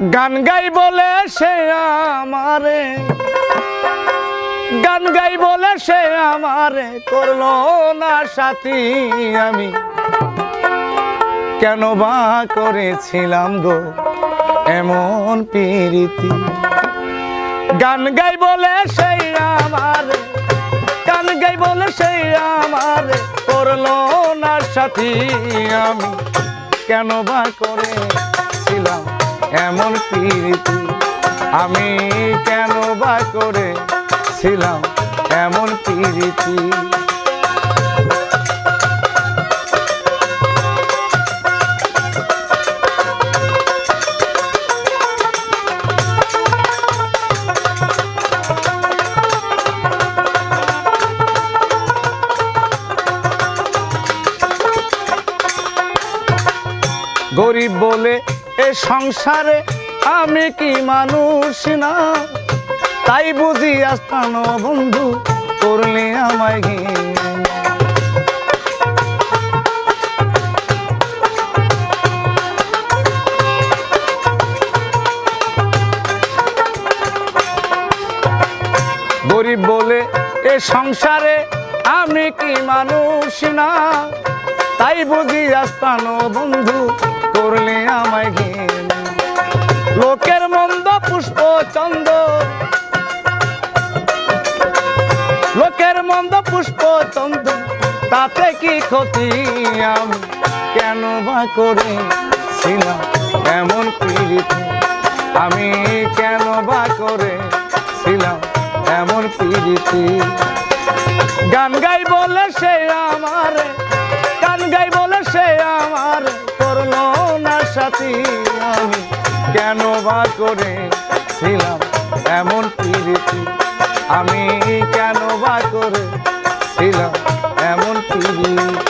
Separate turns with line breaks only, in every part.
গান গাই বলে সে আমারে। গান গাই বলে সে আমারে করল না সাথী আমি। কেন বা করেছিলাম গো এমন প্রীতি? গান গাই বলে সেই আমারে, গান গাই বলে সেই আমারে করল না সাথী আমি। কেন বা করেছিলাম এমন প্রীতি আমি কেন বা করেছিলাম? এমন প্রীতি। গরিব বলে এ সংসারে আমি কি মানুষ না? তাই বুঝি আসতান বন্ধু, করলে আমায় গরিব বলে এ সংসারে আমি কি মানুষ না? তাই বুঝি আসতান বন্ধু করলে আমায় ঘিন। লোকের মন্দ পুষ্প চন্দ। লোকের মন্দ পুষ্প চন্দ, তাতে কি ক্ষতি? আমি কেন বা করেছিলাম এমন পীড়িত? আমি কেন বা করেছিলাম এমন পীড়িতি? গান গাই বলে সে আমার কেন বা করেছিলাম এমন প্রীতি? আমি কেন বা করেছিলাম এমন প্রীতি?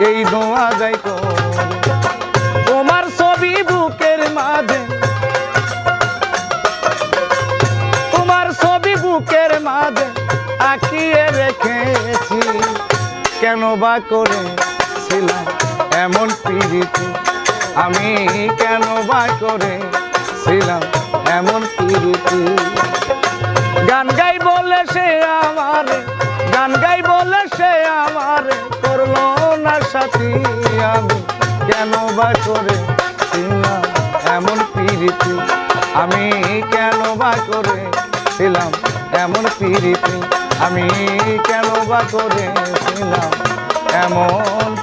এই দোয়া যাই তোমার ছবি বুকের মাঝে। তোমার ছবি বুকের মাঝে আঁকিয়ে রেখেছি। কেন বা করেছিলাম এমন প্রীতি? আমি কেন বা করেছিলাম এমন প্রীতি? গান গাই বলে সে আমার, গান গাই বলে সে আমার করল আমি কেন বা করে ছিলাম? এমন প্রীতি। আমি কেন বা করে ছিলাম? এমন প্রীতি। আমি কেন বা করে ছিলাম? এমন